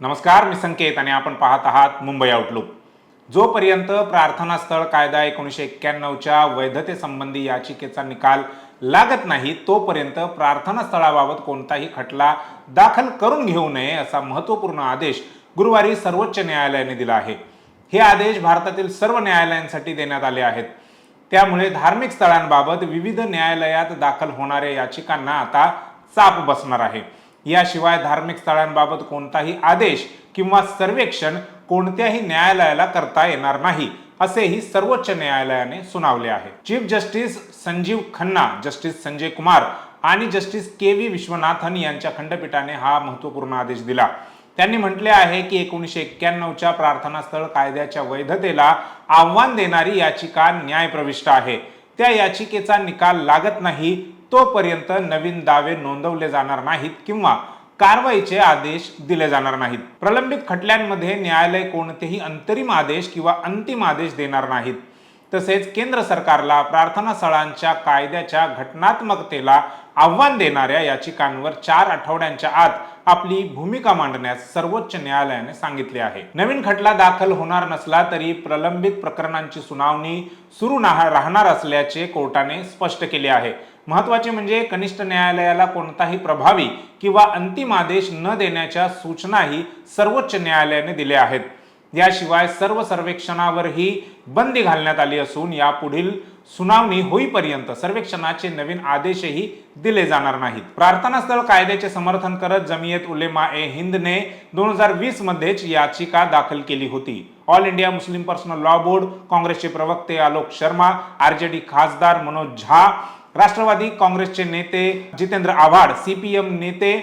नमस्कार मी संकेत आणि आपण पाहत आहात मुंबई आउटलुक जोपर्यंत प्रार्थना स्थळ कायदा एकोणीसशे एक्क्याण्णवच्या वैधतेसंबंधी याचिकेचा निकाल लागत नाही तोपर्यंत प्रार्थना स्थळाबाबत कोणताही खटला दाखल करून घेऊ नये असा महत्त्वपूर्ण आदेश गुरुवारी सर्वोच्च न्यायालयाने दिला आहे. हे आदेश भारतातील सर्व न्यायालयांसाठी देण्यात आले आहेत. त्यामुळे धार्मिक स्थळांबाबत विविध न्यायालयात दाखल होणाऱ्या याचिकांना आता चाप बसणार आहे. याशिवाय धार्मिक स्थळांबाबत कोणताही आदेश किंवा सर्वेक्षण कोणत्याही न्यायालयाला करता येणार नाही असेही सर्वोच्च न्यायालयाने सुनावले आहे. Chief justice Sanjiv Khanna justice Sanjay Kumar आणि जस्टिस के व्ही विश्वनाथन यांच्या खंडपीठाने हा महत्त्वपूर्ण आदेश दिला. त्यांनी म्हटले आहे की एकोणीसशे एक्क्याण्णवच्या प्रार्थना स्थळ कायद्याच्या वैधतेला आव्हान देणारी याचिका न्यायप्रविष्ट आहे. त्या याचिकेचा निकाल लागत नाही तोपर्यंत नवीन दावे नोंदवले जाणार नाहीत किंवा कारवाईचे आदेश दिले जाणार नाहीत. प्रलंबित खटल्यांमध्ये न्यायालय कोणतेही अंतरिम आदेश किंवा अंतिम आदेश देणार नाहीत. तसेच केंद्र सरकारला प्रार्थना स्थळांच्या कायद्याच्या घटनात्मकतेला आव्हान देणाऱ्या याचिकांवर चार आठवड्यांच्या आत आपली भूमिका मांडण्यास सर्वोच्च न्यायालयाने सांगितले आहे. नवीन खटला दाखल होणार नसला तरी प्रलंबित प्रकरणांची सुनावणी सुरू राहणार असल्याचे कोर्टाने स्पष्ट केले आहे. महत्त्वाचे म्हणजे कनिष्ठ न्यायालयाला कोणताही प्रभावी किंवा अंतिम आदेश न देण्याच्या सूचनाही सर्वोच्च न्यायालयाने दिल्या आहेत. याशिवाय सर्व सर्वेक्षणावरही बंदी घालण्यात आली असून यापुढील सुनावणी होईपर्यंत सर्वेक्षणाचे नवीन आदेशही दिले जाणार नाहीत. प्रार्थना स्थळ कायद्याचे समर्थन करत जमियत उलेमा ए हिंदने दोन हजार वीस मध्येच याचिका दाखल केली होती. All India Muslim personal law board काँग्रेसचे प्रवक्ते आलोक शर्मा आरजेडी खासदार मनोज झा राष्ट्रवादी काँग्रेसचे नेते जितेंद्र आव्हाड सीपीएम नेते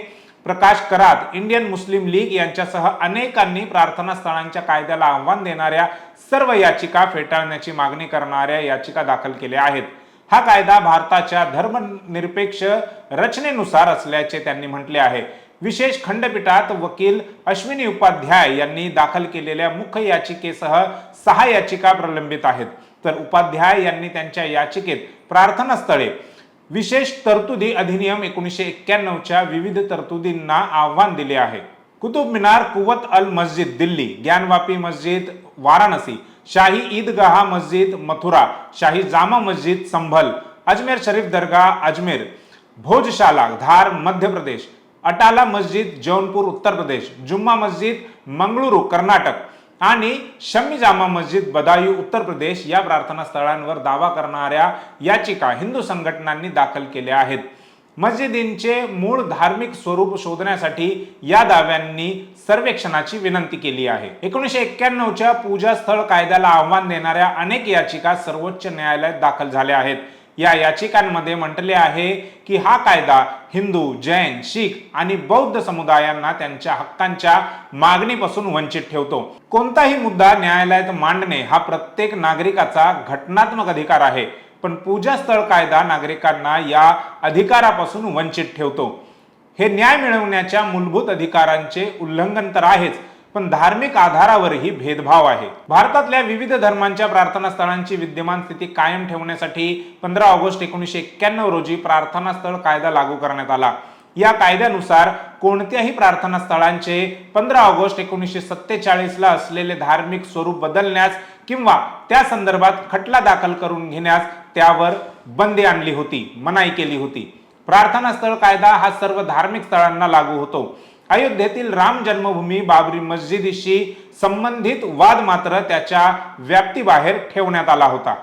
प्रकाश करात इंडियन मुस्लिम लीग यांच्यासह अनेकांनी प्रार्थना स्थळांच्या कायद्याला आव्हान देणाऱ्या सर्व याचिका फेटाळण्याची मागणी करणाऱ्या याचिका दाखल केल्या आहेत. हा कायदा भारताच्या धर्मनिरपेक्ष रचनेनुसार असल्याचे त्यांनी म्हटले आहे. विशेष खंडपीठात वकील अश्विनी उपाध्याय यांनी दाखल केलेल्या मुख्य याचिकेसह सहा याचिका प्रलंबित आहेत. तर उपाध्याय यांनी त्यांच्या याचिकेत प्रार्थना स्थळे विशेष तरतुदी अधिनियम एकोणीसशे एक्क्याण्णवच्या विविध तरतुदींना आव्हान दिले आहे. कुतुब मिनार कुवत अल मस्जिद दिल्ली ज्ञानवापी मस्जिद वाराणसी शाही ईदगाह मस्जिद मथुरा शाही जामा मस्जिद संभल अजमेर शरीफ दरगाह अजमेर भोजशाला धार मध्य प्रदेश अटाला मस्जिद जौनपूर उत्तर प्रदेश जुम्मा मस्जिद मंगळुरू कर्नाटक आणि शम्मी जामा मस्जिद बदायू उत्तर प्रदेश या प्रार्थना स्थळांवर दावा करणाऱ्या याचिका हिंदू संघटनांनी दाखल केल्या आहेत. मस्जिदींचे मूळ धार्मिक स्वरूप शोधण्यासाठी या दाव्यांनी सर्वेक्षणाची विनंती केली आहे. एकोणीसशे एक्क्याण्णवच्या पूजा स्थळ कायद्याला आव्हान देणाऱ्या अनेक याचिका सर्वोच्च न्यायालयात दाखल झाल्या आहेत. या याचिकांमध्ये म्हटले आहे की हा कायदा हिंदू जैन शीख आणि बौद्ध समुदायांना त्यांच्या हक्कांच्या मागणीपासून वंचित ठेवतो. कोणताही मुद्दा न्यायालयात मांडणे हा प्रत्येक नागरिकाचा घटनात्मक अधिकार आहे पण पूजा स्थळ कायदा नागरिकांना या अधिकारापासून वंचित ठेवतो. हे न्याय मिळवण्याच्या मूलभूत अधिकारांचे उल्लंघन तर आहेच पण धार्मिक आधारावरही भेदभाव आहे. भारतातल्या विविध धर्मांच्या प्रार्थना स्थळांची विद्यमान स्थिती कायम ठेवण्यासाठी पंधरा ऑगस्ट एकोणीसशे एक्क्याण्णव रोजी प्रार्थना स्थळ कायदा लागू करण्यात आला. या कायद्यानुसार कोणत्याही प्रार्थना स्थळांचे पंधरा ऑगस्ट एकोणीसशे सत्तेचाळीस ला असलेले धार्मिक स्वरूप बदलण्यास किंवा त्या संदर्भात खटला दाखल करून घेण्यास त्यावर बंदी आणली होती मनाई केली होती. प्रार्थना स्थळ कायदा हा सर्व धार्मिक स्थळांना लागू होतो. अयोध्येतील राम जन्मभूमी बाबरी मस्जिदीशी संबंधित वाद मात्र त्याच्या व्याप्तीबाहेर ठेवण्यात आला होता.